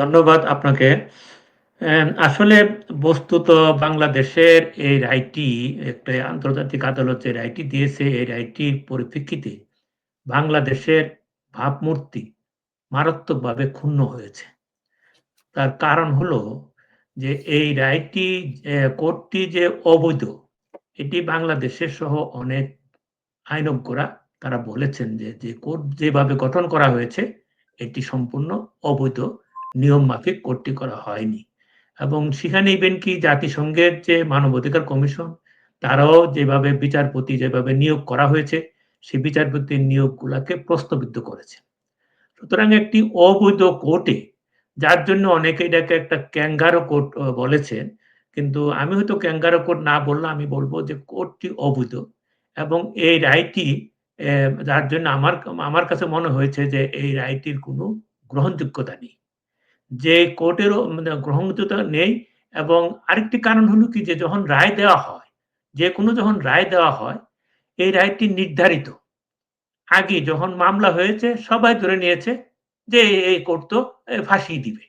ধন্যবাদ আপনাকে। আসলে বস্তুত বাংলাদেশের এই রায়টি একটা আন্তর্জাতিক আদালত যে রায়টি দিয়েছে, এই রায়টির পরিপ্রেক্ষিতে বাংলাদেশের ভাবমূর্তি মারাত্মকভাবে ক্ষুণ্ণ হয়েছে। তার কারণ হলো যে এই রায়টি কোর্টটি যে অবৈধ, এটি বাংলাদেশের সহ অনেক আইনজ্ঞরা তারা বলেছেন যে, যে কোর্ট যেভাবে গঠন করা হয়েছে, এটি সম্পূর্ণ অবৈধ। নিয়ম মাফিক কোর্টটি করা হয়নি। এবং সেখানে ইভেন কি জাতিসংঘের যে মানবাধিকার কমিশন, তারাও যেভাবে বিচারপতি যেভাবে নিয়োগ করা হয়েছে, সেই বিচারপতির নিয়োগগুলাকে প্রশ্নবিদ্ধ করেছে। সুতরাং একটি অবৈধ কোর্টে, যার জন্য অনেকে এটাকে একটা ক্যাঙ্গারো কোর্ট বলেছেন। কিন্তু আমি হয়তো ক্যাঙ্গারো কোর্ট না বললে আমি বলব যে কোর্টটি অবৈধ। এবং এই রায়টি যার জন্য আমার আমার কাছে মনে হয়েছে যে এই রায়টির কোনো গ্রহণযোগ্যতা নেই। যে কোর্টের মানে গ্রহণযোগ্যতা নেই এবং আরেকটি কারণ হলো কি যে যখন রায় দেওয়া হয়, যে কোনো যখন রায় দেওয়া হয়, এই রায়টি নির্ধারিত। আগে যখন মামলা হয়েছে সবাই ধরে নিয়েছে যে এই কোর্ট তো ফাঁসি দিবে।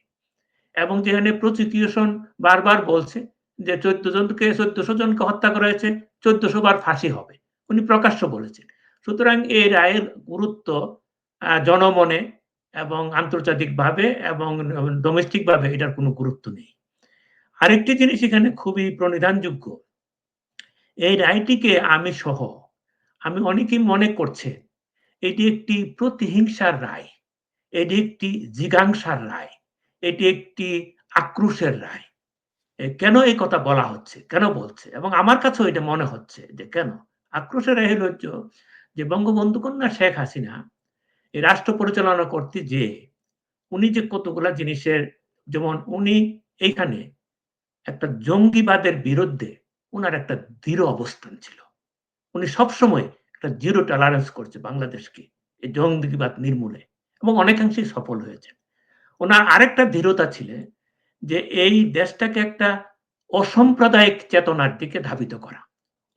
এবং যেখানে প্রসিকিউশন বারবার বলছে যে ১৪ জনকে ১৪০০ জনকে হত্যা করা হয়েছে, ১৪০০ বার ফাঁসি হবে। উনি প্রকাশ্য বলেছেন। সুতরাং এই রায়ের গুরুত্ব জনমনে এবং আন্তর্জাতিকভাবে এবং অ ডোমেস্টিক ভাবে এটার কোনো গুরুত্ব নেই। আরেকটি জিনিস এখানে খুবই প্রণিধানযোগ্য। এই রায়টিকে আমি সহ, আমি অনেকেই মনে করছে এটি একটি প্রতিহিংসার রায়। এটি একটি জিঘাংসার রায়। এটি একটি আক্রোশের রায়। কেন এই কথা বলা হচ্ছে? কেন বলছে? এবং আমার কাছেও এটা মনে হচ্ছে যে কেন? আক্রোশের রায় হলো যে বঙ্গবন্ধু কন্যা শেখ হাসিনা এই রাষ্ট্র পরিচালনা করতে যে, উনি যে কতগুলা জিনিসের, যেমন উনি এইখানে একটা জঙ্গিবাদের বিরুদ্ধে উনার একটা দৃঢ় অবস্থান ছিল। উনি সবসময় একটা জিরো টলারেন্স করছে বাংলাদেশকে, এই জঙ্গিবাদ নির্মূলে এবং অনেকাংশেই সফল হয়েছেন। ওনার আরেকটা দৃঢ়তা ছিল যে, এই দেশটাকে একটা অসাম্প্রদায়িক চেতনার দিকে ধাবিত করা।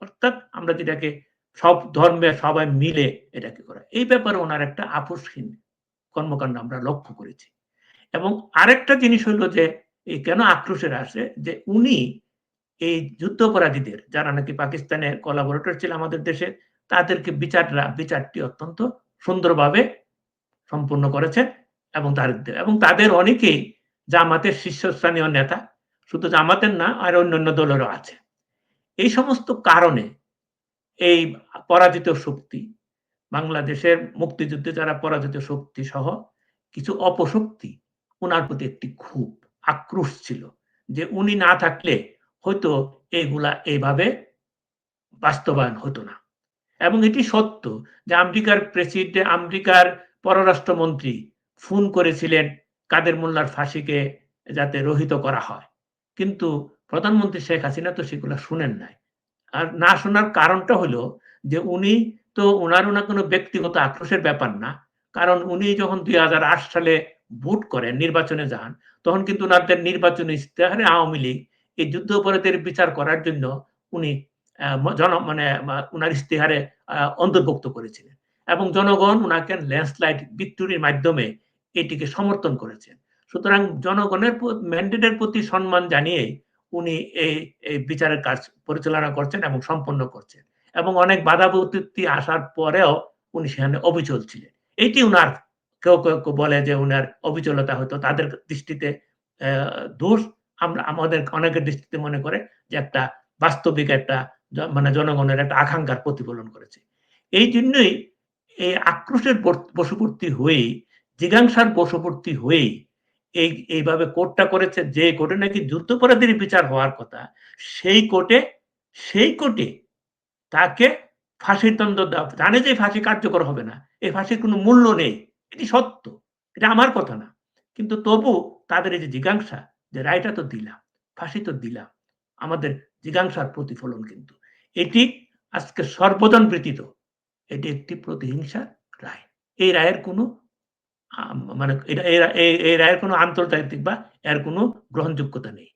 অর্থাৎ আমরা যেটাকে সব ধর্মে সবাই মিলে এটাকে করা। এই ব্যাপারে ওনার একটা আপোসহীন কর্মকাণ্ড আমরা লক্ষ্য করেছি। এবং আরেকটা জিনিস হলো যে এই কেন আক্রোশের আসে যে উনি এই যুদ্ধাপরাধীদের যারা নাকি পাকিস্তানের কোলাবোরেটর ছিল আমাদের দেশে, তাদেরকে বিচাররা বিচারটি অত্যন্ত সুন্দরভাবে সম্পূর্ণ করেছেন এবং তাদের এবং তাদের অনেকেই জামাতের শীর্ষস্থানীয় নেতা। শুধু জামাতের না আর অন্যান্য দলেরও আছে। এই সমস্ত কারণে এই পরাজিত শক্তি, বাংলাদেশের মুক্তিযুদ্ধে যারা পরাজিত শক্তি সহ কিছু অপশক্তি উনার প্রতি একটি খুব আক্রোশ ছিল। যে উনি না থাকলে হয়তো এগুলা এইভাবে বাস্তবায়ন হতো না। এবং এটি সত্য যে আমেরিকার প্রেসিডেন্ট আমেরিকার পররাষ্ট্রমন্ত্রী ফোন করেছিলেন কাদের মোল্লার ফাঁসিকে যাতে রহিত করা হয়। কিন্তু প্রধানমন্ত্রী শেখ হাসিনা তো সেগুলা শুনেন নাই। আর না শোনার কারণটা হলো যে উনি তো উনার, ওনার কোনো ব্যক্তিগত আক্রোশের ব্যাপার না। কারণ উনি যখন ২০০৮ সালে ভোট করেন, নির্বাচনে যান, তখন কিন্তু উনাদের নির্বাচনী ইস্তেহারে আওয়ামী লীগ এই যুদ্ধাপরাধীদের বিচার করার জন্য উনি জন মানে ইশতেহারে আ অন্তর্ভুক্ত করেছিলেন। এবং জনগণ উনাকে ল্যান্ডস্লাইড ভিক্টরির মাধ্যমে এটিকে সমর্থন করেছেন। সুতরাং জনগণের ম্যান্ডেটের প্রতি সম্মান জানিয়ে উনি এই, এই বিচারের কাজ পরিচালনা করছেন এবং সম্পন্ন করছেন। এবং অনেক বাধা বিপত্তি আসার পরেও উনি সেখানে অবিচল ছিলেন। এইটি উনার কেউ, কেউ, বলে যে উনার অবিচলতা হয়তো তাদের দৃষ্টিতে দোষ। আমরা আমাদের অনেকের দৃষ্টিতে মনে করে যে একটা বাস্তবিক একটা মানে জনগণের একটা আকাঙ্ক্ষার প্রতিফলন করেছে। এই জন্যই এই আক্রোশের বর বশবর্তী হয়েই, জিঘাংসার বশবর্তী হয়েই এই এইভাবে কোর্টটা করেছে যে কোর্টে নাকি যুদ্ধাপরাধীর বিচার হওয়ার কথা, সেই কোর্টে সেই কোর্টে তাকে ফাঁসির দণ্ড দেওয়া জানে যে ফাঁসি কার্যকর হবে না। এই ফাঁসির কোনো মূল্য নেই। এটি সত্য। এটা আমার কথা না। কিন্তু তবু তাদের এই যে জিঘাংসা যে রায়টা তো দিলাম, ফাঁসি তো দিলাম। আমাদের জিঘাংসার প্রতিফলন কিন্তু। এটি আজকে সর্বজন ব্যতীত এটি একটি প্রতিহিংসার রায়। এই রায়ের কোনো মানে এটা এই রায়ের কোনো আন্তর্জাতিক বা এর কোনো গ্রহণযোগ্যতা নেই।